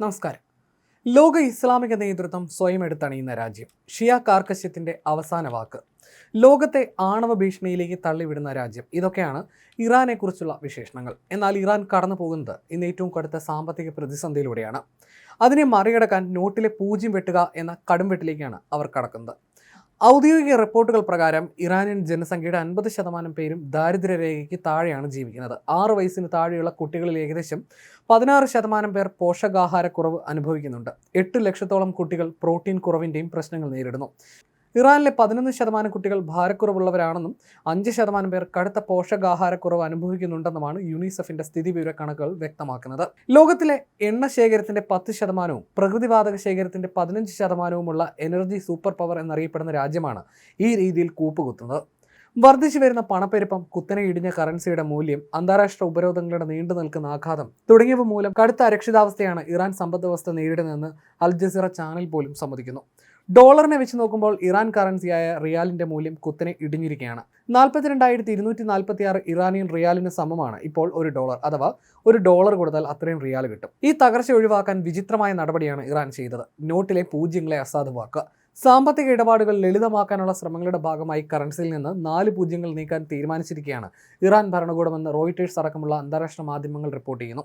നമസ്കാരം. ലോക ഇസ്ലാമിക നേതൃത്വം സ്വയം എടുത്തണിയുന്ന രാജ്യം ഷിയ കാർക്കശ്യത്തിന്റെ അവസാന വാക്ക്. ലോകത്തെ ആണവ ഭീഷണിയിലേക്ക് തള്ളിവിടുന്ന രാജ്യം ഇതൊക്കെയാണ് ഇറാനെക്കുറിച്ചുള്ള വിശേഷണങ്ങൾ. എന്നാൽ ഇറാൻ കടന്നു പോകുന്നത് ഇന്ന് ഏറ്റവും കടുത്ത സാമ്പത്തിക പ്രതിസന്ധിയിലൂടെയാണ്. അതിനെ മറികടക്കാൻ നോട്ടിലെ പൂജ്യം വെട്ടുക എന്ന കടുംവെട്ടിലേക്കാണ് അവർ കടക്കുന്നത്. ഔദ്യോഗിക റിപ്പോർട്ടുകൾ പ്രകാരം ഇറാനിയൻ ജനസംഖ്യയുടെ അൻപത് ശതമാനം പേരും ദാരിദ്ര്യരേഖയ്ക്ക് താഴെയാണ് ജീവിക്കുന്നത്. ആറ് വയസ്സിന് താഴെയുള്ള കുട്ടികളിൽ ഏകദേശം പതിനാറ് ശതമാനം പേർ പോഷകാഹാരക്കുറവ് അനുഭവിക്കുന്നുണ്ട്. എട്ട് ലക്ഷത്തോളം കുട്ടികൾ പ്രോട്ടീൻ കുറവിന്റെയും പ്രശ്നങ്ങൾ നേരിടുന്നു. ഇറാനിലെ പതിനൊന്ന് ശതമാനം കുട്ടികൾ ഭാരക്കുറവുള്ളവരാണെന്നും അഞ്ച് ശതമാനം പേർ കടുത്ത പോഷകാഹാരക്കുറവ് അനുഭവിക്കുന്നുണ്ടെന്നുമാണ് യുനിസെഫിന്റെ സ്ഥിതിവിവര കണക്കുകൾ വ്യക്തമാക്കുന്നത്. ലോകത്തിലെ എണ്ണ ശേഖരത്തിന്റെ പത്ത് ശതമാനവും പ്രകൃതിവാതക ശേഖരത്തിന്റെ പതിനഞ്ച് ശതമാനവുമുള്ള എനർജി സൂപ്പർ പവർ എന്നറിയപ്പെടുന്ന രാജ്യമാണ് ഈ രീതിയിൽ കൂപ്പുകുത്തുന്നത്. വർദ്ധിച്ചു വരുന്ന പണപ്പെരുപ്പം കുത്തനെ ഇടിഞ്ഞ കറൻസിയുടെ മൂല്യം അന്താരാഷ്ട്ര ഉപരോധങ്ങളുടെ നീണ്ടു നിൽക്കുന്ന ആഘാതം തുടങ്ങിയവ മൂലം കടുത്ത അരക്ഷിതാവസ്ഥയാണ് ഇറാൻ സമ്പദ് വ്യവസ്ഥ നേരിടുന്നതെന്ന് അൽ ജസീറ ചാനൽ പോലും സമ്മതിക്കുന്നു. ഡോളറിനെ വെച്ച് നോക്കുമ്പോൾ ഇറാൻ കറൻസിയായ റിയാലിന്റെ മൂല്യം കുത്തനെ ഇടിഞ്ഞിരിക്കുകയാണ്. നാൽപ്പത്തിരണ്ടായിരത്തി ഇരുന്നൂറ്റി നാൽപ്പത്തി ആറ് ഇറാനിയൻ റിയാലിന് സമമാണ് ഇപ്പോൾ ഒരു ഡോളർ അഥവാ ഒരു ഡോളർ കൊടുത്താൽ അത്രയും റിയാൽ കിട്ടും. ഈ തകർച്ച ഒഴിവാക്കാൻ വിചിത്രമായ നടപടിയാണ് ഇറാൻ ചെയ്തത്. നോട്ടിലെ പൂജ്യങ്ങളെ അസാധുവാക്കുക. സാമ്പത്തിക ഇടപാടുകൾ ലളിതമാക്കാനുള്ള ശ്രമങ്ങളുടെ ഭാഗമായി കറൻസിയിൽ നിന്ന് നാല് പൂജ്യങ്ങൾ നീക്കാൻ തീരുമാനിച്ചിരിക്കുകയാണ്. ഇറാൻ ഭരണകൂടമെന്ന് റോയിറ്റേഴ്സ് അടക്കമുള്ള അന്താരാഷ്ട്ര മാധ്യമങ്ങൾ റിപ്പോർട്ട് ചെയ്യുന്നു.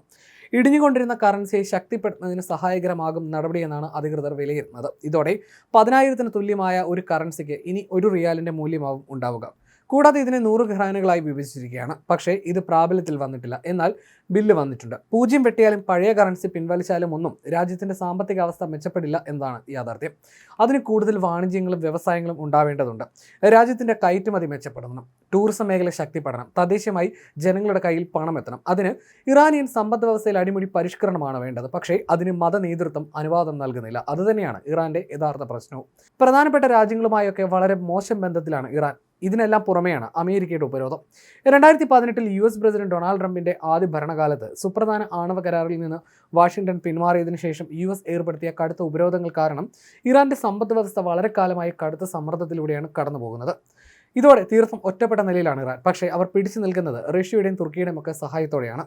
ഇടിഞ്ഞുകൊണ്ടിരുന്ന കറൻസിയെ ശക്തിപ്പെടുത്തുന്നതിന് സഹായകരമാകും നടപടിയെന്നാണ് അധികൃതർ വിലയിരുത്തുന്നത്. ഇതോടെ പതിനായിരത്തിന് തുല്യമായ ഒരു കറൻസിക്ക് ഇനി ഒരു റിയാലിന്റെ മൂല്യമാവും ഉണ്ടാവുക. കൂടാതെ ഇതിനെ നൂറ് ഘറാനുകളായി വിഭജിച്ചിരിക്കുകയാണ്. പക്ഷേ ഇത് പ്രാബല്യത്തിൽ വന്നിട്ടില്ല. എന്നാൽ ബില്ല് വന്നിട്ടുണ്ട്. പൂജ്യം വെട്ടിയാലും പഴയ കറൻസി പിൻവലിച്ചാലും ഒന്നും രാജ്യത്തിന്റെ സാമ്പത്തിക അവസ്ഥ മെച്ചപ്പെടില്ല എന്നതാണ് യാഥാർത്ഥ്യം. അതിന് കൂടുതൽ വാണിജ്യങ്ങളും വ്യവസായങ്ങളും ഉണ്ടാവേണ്ടതുണ്ട്. രാജ്യത്തിന്റെ കയറ്റുമതി മെച്ചപ്പെടണം. ടൂറിസം മേഖല ശക്തിപ്പെടണം. തദ്ദേശീയമായി ജനങ്ങളുടെ കയ്യിൽ പണം എത്തണം. അതിന് ഇറാനിയൻ സമ്പദ് വ്യവസ്ഥയിൽ അടിമുടി പരിഷ്കരണമാണ് വേണ്ടത്. പക്ഷേ അതിന് മത നേതൃത്വം അനുവാദം നൽകുന്നില്ല. അതുതന്നെയാണ് ഇറാന്റെ യഥാർത്ഥ പ്രശ്നവും. പ്രധാനപ്പെട്ട രാജ്യങ്ങളുമായൊക്കെ വളരെ മോശം ബന്ധത്തിലാണ് ഇറാൻ. ഇതിനെല്ലാം പുറമെയാണ് അമേരിക്കയുടെ ഉപരോധം. രണ്ടായിരത്തി പതിനെട്ടിൽ യു എസ് പ്രസിഡന്റ് ഡൊണാൾഡ് ട്രംപിന്റെ ആദ്യ ഭരണകാലത്ത് സുപ്രധാന ആണവ കരാറിൽ നിന്ന് വാഷിംഗ്ടൺ പിന്മാറിയതിനു ശേഷം യു എസ് ഏർപ്പെടുത്തിയ കടുത്ത ഉപരോധങ്ങൾ കാരണം ഇറാന്റെ സമ്പദ് വ്യവസ്ഥ വളരെ കാലമായി കടുത്ത സമ്മർദ്ദത്തിലൂടെയാണ് കടന്നുപോകുന്നത്. ഇതോടെ തീർത്തും ഒറ്റപ്പെട്ട നിലയിലാണ് ഇറാൻ. പക്ഷേ അവർ പിടിച്ചു നിൽക്കുന്നത് റഷ്യയുടെയും തുർക്കിയുടെയും ഒക്കെ സഹായത്തോടെയാണ്.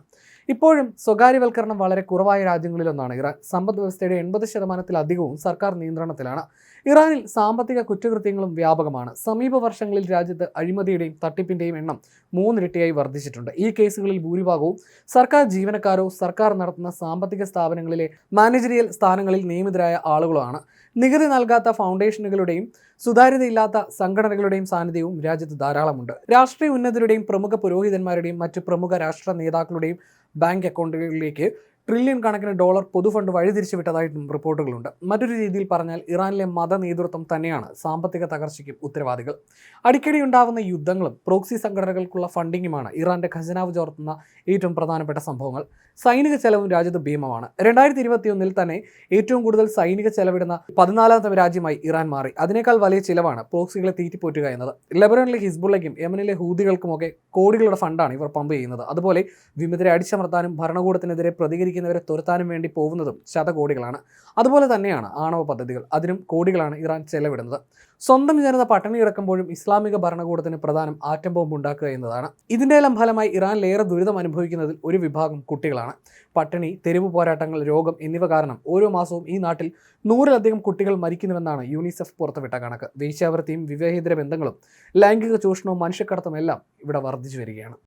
ഇപ്പോഴും സ്വകാര്യവൽക്കരണം വളരെ കുറവായ രാജ്യങ്ങളിലൊന്നാണ് ഇറാൻ. സമ്പദ് വ്യവസ്ഥയുടെ എൺപത് ശതമാനത്തിലധികവും സർക്കാർ നിയന്ത്രണത്തിലാണ്. ഇറാനിൽ സാമ്പത്തിക കുറ്റകൃത്യങ്ങളും വ്യാപകമാണ്. സമീപ വർഷങ്ങളിൽ രാജ്യത്ത് അഴിമതിയുടെയും തട്ടിപ്പിന്റെയും എണ്ണം മൂന്നിരട്ടിയായി വർദ്ധിച്ചിട്ടുണ്ട്. ഈ കേസുകളിൽ ഭൂരിഭാഗവും സർക്കാർ ജീവനക്കാരോ സർക്കാർ നടത്തുന്ന സാമ്പത്തിക സ്ഥാപനങ്ങളിലെ മാനേജറിയൽ സ്ഥാനങ്ങളിൽ നിയമിതരായ ആളുകളാണ്. നികുതി നൽകാത്ത ഫൗണ്ടേഷനുകളുടെയും സുതാര്യതയില്ലാത്ത സംഘടനകളുടെയും സാന്നിധ്യവും രാജ്യത്ത് ധാരാളമുണ്ട്. രാഷ്ട്രീയ ഉന്നതരുടെയും പ്രമുഖ പുരോഹിതന്മാരുടെയും മറ്റ് പ്രമുഖ രാഷ്ട്ര നേതാക്കളുടെയും ബാങ്ക് അക്കൗണ്ടുകളിലേക്ക് ട്രില്യൺ കണക്കിന് ഡോളർ പൊതുഫണ്ട് വഴിതിരിച്ചു വിട്ടതായിട്ടും റിപ്പോർട്ടുകളുണ്ട്. മറ്റൊരു രീതിയിൽ പറഞ്ഞാൽ ഇറാനിലെ മത നേതൃത്വം തന്നെയാണ് സാമ്പത്തിക തകർച്ചയ്ക്കും ഉത്തരവാദികൾ. അടിക്കടി ഉണ്ടാകുന്ന യുദ്ധങ്ങളും പ്രോക്സി സംഘടനകൾക്കുള്ള ഫണ്ടിങ്ങുമാണ് ഇറാന്റെ ഖജനാവ് ചോർത്തുന്ന ഏറ്റവും പ്രധാനപ്പെട്ട സംഭവങ്ങൾ. സൈനിക ചെലവും രാജ്യത്ത് ഭീമമാണ്. രണ്ടായിരത്തി ഇരുപത്തിയൊന്നിൽ തന്നെ ഏറ്റവും കൂടുതൽ സൈനിക ചെലവിടുന്ന പതിനാലാമത്തെ രാജ്യമായി ഇറാൻ മാറി. അതിനേക്കാൾ വലിയ ചിലവാണ് പ്രോക്സികളെ തീറ്റിപ്പോറ്റുക എന്നത്. ലെബനനിലെ ഹിസ്ബുള്ളയ്ക്കും യമനിലെ ഹൂദികൾക്കുമൊക്കെ കോടികളുടെ ഫണ്ടാണ് ഇവർ പമ്പ് ചെയ്യുന്നത്. അതുപോലെ വിമതരെ അടിച്ചമർത്താനും ഭരണകൂടത്തിനെതിരെ പ്രതികരിക്കുന്നവരെ തുരത്താനും വേണ്ടി പോകുന്നതും ശതകോടികളാണ്. അതുപോലെ തന്നെയാണ് ആണവ പദ്ധതികൾ. അതിനും കോടികളാണ് ഇറാൻ ചെലവിടുന്നത്. സ്വന്തം ജനത പട്ടിണി കിടക്കുമ്പോഴും ഇസ്ലാമിക ഭരണകൂടത്തിന് പ്രധാനം ആറ്റം ബോംബ് ഉണ്ടാക്കുക എന്നതാണ്. ഇതിന്റെ എല്ലാം ഫലമായി ഇറാനിലേറെ ദുരിതം അനുഭവിക്കുന്നതിൽ ഒരു വിഭാഗം കുട്ടികളാണ്. പട്ടിണി തെരുവ് പോരാട്ടങ്ങൾ രോഗം എന്നിവ കാരണം ഓരോ മാസവും ഈ നാട്ടിൽ നൂറിലധികം കുട്ടികൾ മരിക്കുന്നുവെന്നാണ് യൂണിസെഫ് പുറത്തുവിട്ട കണക്ക്. വേശ്യാവൃത്തിയും വിവേഹിതര ബന്ധങ്ങളും ലൈംഗിക ചൂഷണവും മനുഷ്യക്കടത്തും എല്ലാം ഇവിടെ വർദ്ധിച്ചു വരികയാണ്.